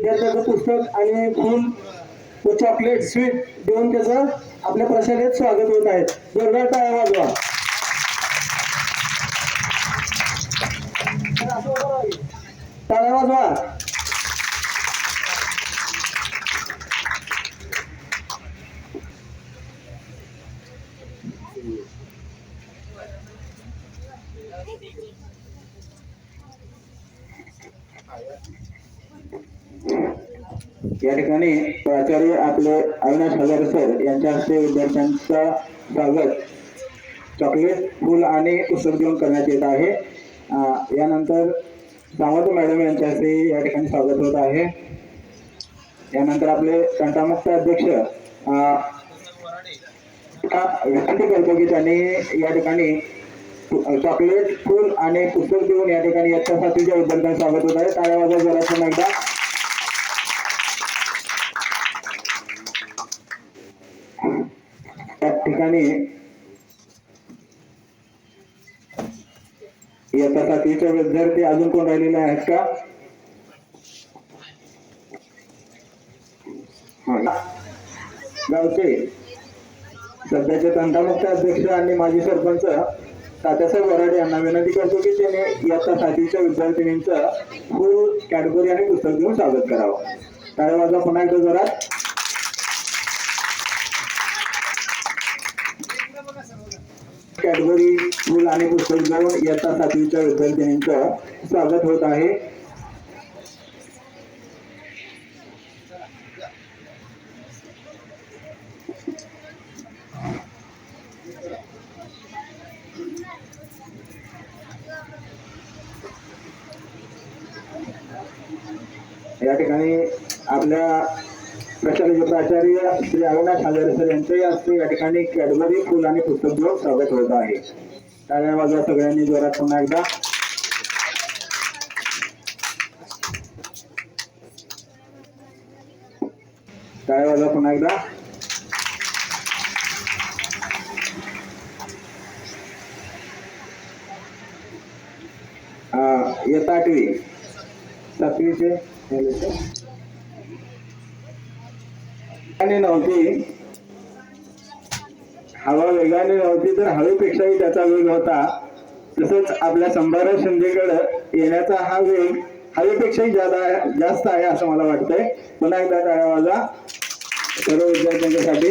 विद्यार्थ्याचं पुस्तक आणि फुल व चॉकलेट स्वीट देऊन त्याचं आपल्या प्रशालेत स्वागत होत आहे. जोरदार टाळ्या वाजवा. टाळ्या वाजवा. या ठिकाणी प्राचार्य आपले अविनाश हजारे सर यांच्या हस्ते विद्यार्थ्यांचा स्वागत. चॉकलेट फुल आणि पुस्तक देऊन करण्यात येत आहे. यानंतर सावंत मॅडम यांच्या हस्ते या ठिकाणी स्वागत होत आहे. यानंतर आपले तंटामुक्त अध्यक्ष विनंती करतो की त्यांनी या ठिकाणी चॉकलेट फुल आणि पुस्तक देऊन या ठिकाणी इयत्ता सातवीच्या विद्यार्थ्यांचं स्वागत होत आहे. टाळ्या वाजवा जरा एकदा. त्या ठिकाणी इयत्ता सातवीचे विद्यार्थी अजून कोण राहिलेले आहेत का? हो गावचे सध्याचे तंटामुक्त अध्यक्ष आणि माजी सरपंच तात्यासाहेब वराडे यांना विनंती करतो की त्याने इयत्ता सातवीच्या विद्यार्थिनींचं फुल कॅडबरी आणि पुस्तक घेऊन स्वागत करावं. टाळ्या पुन्हा एकदा जरा. कॅडबरी फुल आणि पुस्तक देऊन इयत्ता सातवीच्या विद्यार्थिनींचं स्वागत होत आहे. या ठिकाणी आपल्या प्रशालेचे प्राचार्य श्री अविनाश हजारे सर यांच्याही हस्ते या ठिकाणी कॅडबरी फुल आणि पुस्तक देऊन स्वागत होत आहे. टाळ्या वाजवा सगळ्यांनी जोरात पुन्हा एकदा. पुन्हा एकदा. आठवी. सातवीचे. नव्हती. हवा वेगाने नव्हती तर हवेपेक्षाही त्याचा वेग होता. तसंच आपल्या संभाराव शिंदेकडे येण्याचा हा वेग हवेपेक्षाही जादा जास्त आहे असं मला वाटतंय. पुन्हा एकदा टाळ्या वाजा. सर्व विद्यार्थ्यांच्यासाठी.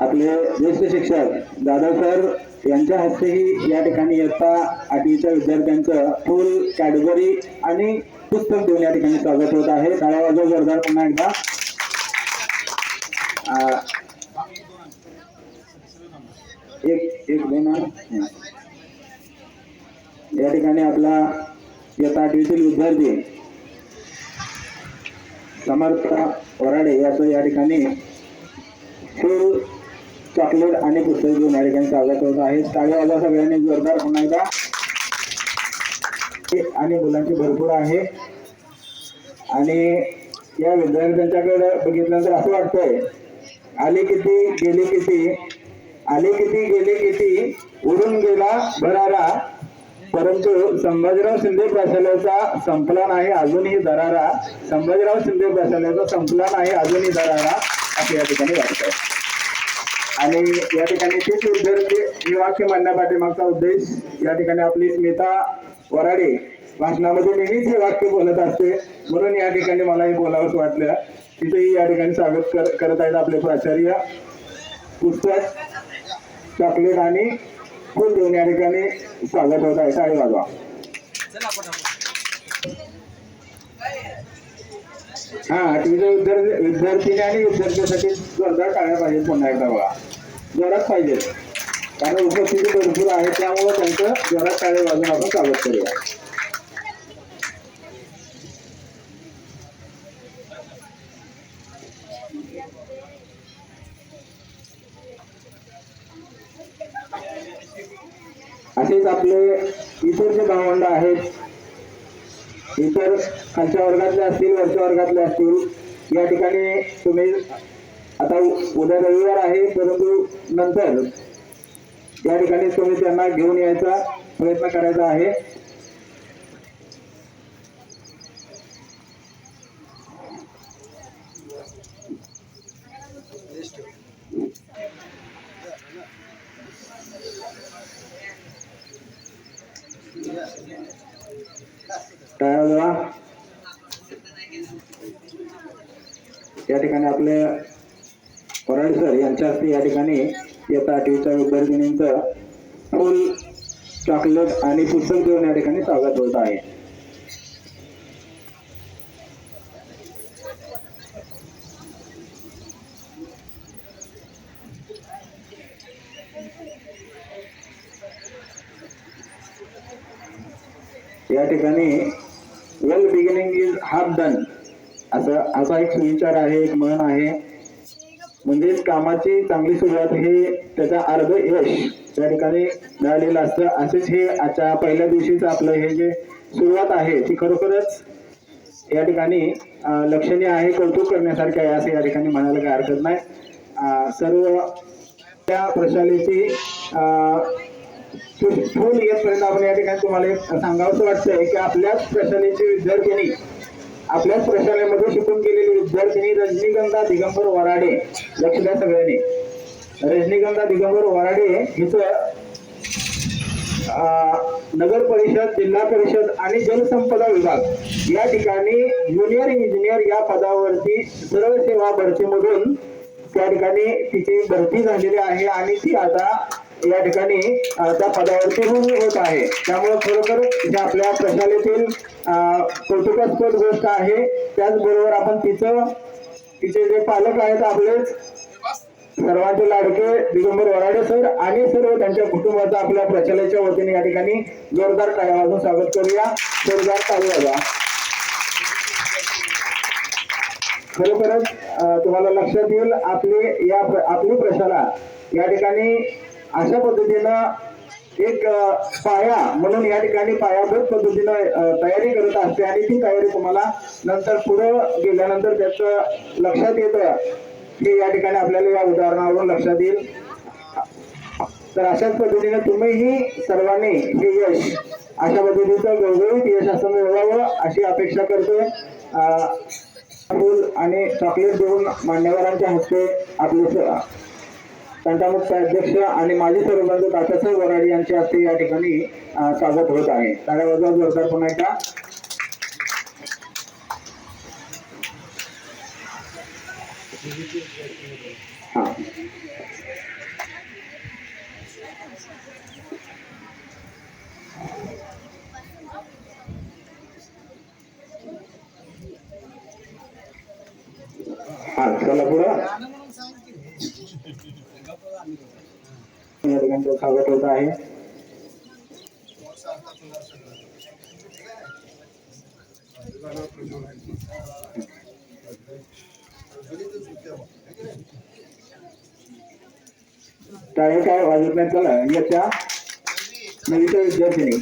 आपले ज्येष्ठ शिक्षक दादा सर यांच्या हस्तेही या ठिकाणी इयत्ता आठवीच्या विद्यार्थ्यांचं फुल कॅडबरी आणि पुस्तक देऊन या ठिकाणी स्वागत होत आहे. टाळ्या वाजव जोरदार पुन्हा एकदा. एक एक दोन या ठिकाणी आपला इयत्ता आठवीतील विद्यार्थी समर्थ वराडे याचं या ठिकाणी फुल चॉकलेट आणि पुस्तक घेऊन या ठिकाणी स्वागत होत आहे. टाळ्या सगळ्यांनी जोरदार पुन्हा एकदा आणि मुलांची भरपूर आहे. आणि या विद्यार्थ्यांच्याकडे बघितल्यानंतर असं वाटतंय आले किती गेले किती? आले किती गेले किती? उडून गेला भरारा. परंतु संभाजीराव शिंदे प्रशाल्याचा संपला नाही अजूनही दरारा. संभाजीराव शिंदे प्रशाल्याचा संपला नाही अजूनही दरारा. असं या ठिकाणी वाटतंय. आणि या ठिकाणी तेच विद्यार्थी हे वाक्य म्हणण्यापाठीमागचा उद्देश या ठिकाणी आपली स्मिता वराडे भाषणामध्ये नेहमीच हे वाक्य बोलत असते. म्हणून या ठिकाणी मला हे बोलावंच वाटलं. तिथेही या ठिकाणी स्वागत कर करत आहेत आपले प्राचार्य पुस्तक चॉकलेट आणि फुल देऊन या ठिकाणी स्वागत होत आहे. साडे वाजवा. हा आठवीच्या विद्यार्थी विद्यार्थीने आणि विद्यार्थ्यासाठी स्पर्धा टाळल्या पाहिजेत पुन्हा एकदा बघा. जोरात पाहिजेत कारण उपस्थिती भरपूर आहे त्यामुळे त्यांचं जोरात टाळे वाजून आपण स्वागत करूया. असेच आपले इतर जे भावंड आहेत इतर खालच्या वर्गातले असतील वरच्या वर्गातले असतील या ठिकाणी तुम्ही आता उद्या रविवार आहे परंतु नंतर या ठिकाणी तुम्ही त्यांना घेऊन यायचा प्रयत्न करायचा आहे. या ठिकाणी आपल्या पराड सर यांच्या हस्ते या ठिकाणी इयत्ता आठवीच्या विद्यार्थिनींचं फुल चॉकलेट आणि पुस्तक देऊन या ठिकाणी स्वागत होत आहे. या ठिकाणी well beginning is half done असं असा एक विचार आहे एक म्हण आहे. म्हणजेच कामाची चांगली सुरुवात हे त्याचा अर्ध यश त्या ठिकाणी मिळालेलं असतं. असेच हे आजच्या पहिल्या दिवशीच आपलं हे जे सुरुवात आहे ती खरोखरच या ठिकाणी लक्षणीय आहे कौतुक करण्यासारखे आहे असं या ठिकाणी म्हणायला काही हरकत नाही. सर्व त्या प्रशालेची अं, फुल येतपर्यंत आपण या ठिकाणी तुम्हाला एक सांगावंसं वाटतंय की आपल्याच प्रशालेची विद्यार्थ्यांनी आपल्याच प्रशालेमध्ये शिकून गेलेली विद्यार्थी रजनीगंधा दिगंबर वराडे लक्ष द्या सगळ्यांनी. रजनीगंधा दिगंबर वराडे हिचं नगर परिषद जिल्हा परिषद आणि जलसंपदा विभाग. या ठिकाणी ज्युनियर इंजिनियर या पदावरती सरळ सेवा भरतीमधून त्या ठिकाणी तिची भरती झालेली आहे आणि ती आता या ठिकाणी त्या पदावरती रुजू होत आहे. त्यामुळे खरोखर ज्या आपल्या प्रशालेतील अं, कौतुकास्पद गोष्ट आहे. त्याचबरोबर आपण तिचं तिचे जे पालक आहेत आपलेच सर्वांचे लाडके दिगंबर वराडे सर आणि सर्व त्यांच्या कुटुंबाचं आपल्या प्रचाराच्या वतीने या ठिकाणी जोरदार टाळ्या वाजून स्वागत करूया. जोरदार टाळी वाजा खरोखरच तुम्हाला लक्षात येईल आपली या प्र- आपली प्रशाला या ठिकाणी अशा पद्धतीनं एक पाया म्हणून या ठिकाणी पायाभूत पद्धतीनं तयारी करत असते आणि ती तयारी तुम्हाला नंतर पुढं गेल्यानंतर त्याचं लक्षात येतं हे या ठिकाणी आपल्याला या उदाहरणावरून लक्षात येईल. तर अशाच पद्धतीने तुम्हीही सर्वांनी हे यश अशा पद्धतीचं गुळगुळीत यश असं मिळवावं अशी अपेक्षा करतोय फूल आणि चॉकलेट देऊन मान्यवरांच्या हस्ते आपले स- तंटामुक्त अध्यक्ष आणि माजी सरपंच तात्यासाहेब वराडी यांच्या हस्ते या ठिकाणी स्वागत होत आहे. टाळ्या वाजवा जोरदार पुन्हा एकदा हा. हा चला पुढं. या स्वागत होत आहे. टाळे काय वाजत नाही? चला याच्या नवीच्या विद्यार्थिनी.